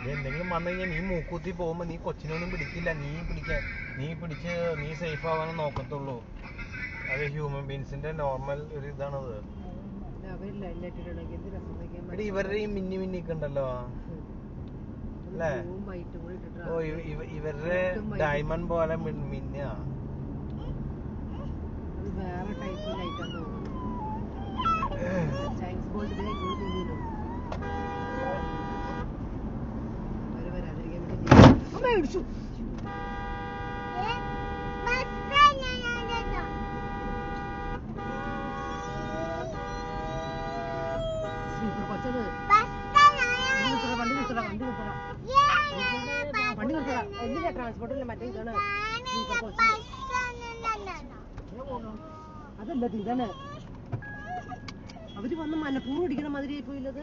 ഇത് എന്തെങ്കിലും വന്നു കഴിഞ്ഞാൽ നീ മൂക്കൂത്തി പോകുമ്പോ നീ കൊച്ചിനൊന്നും പിടിക്കില്ല. നീ പിടിക്കാൻ നീ പിടിച്ച് നീ സേഫ് ആവാനേ നോക്കത്തുള്ളൂ. അത് ഹ്യൂമൻ ബീൻസിന്റെ നോർമൽ ഒരു ഇതാണത്. എടി ഇവരുടെ ഈ മിന്നി മിന്നിക്ക് ഉണ്ടല്ലോ. അല്ലേ? ഓ ഇവ- ഇവ- ഇവരുടെ ഡയമണ്ട് പോലെ മിൻ- എന്തിനാ ട്രാൻസ്പോർട്ടില്ല മറ്റേ ഇതാണ്? അതല്ല ഇതാണ്. അവർ വന്ന് മനപ്പൂർവം ഇടിക്കണ മാതിരി പോയില്ലത്.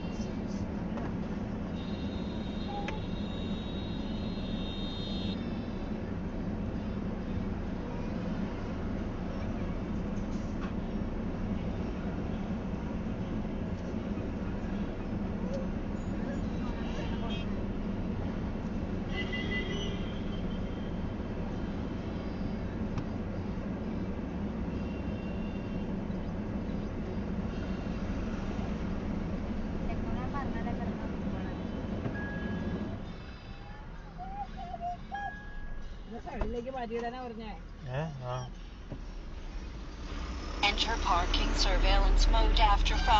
Enter parking surveillance mode after 5.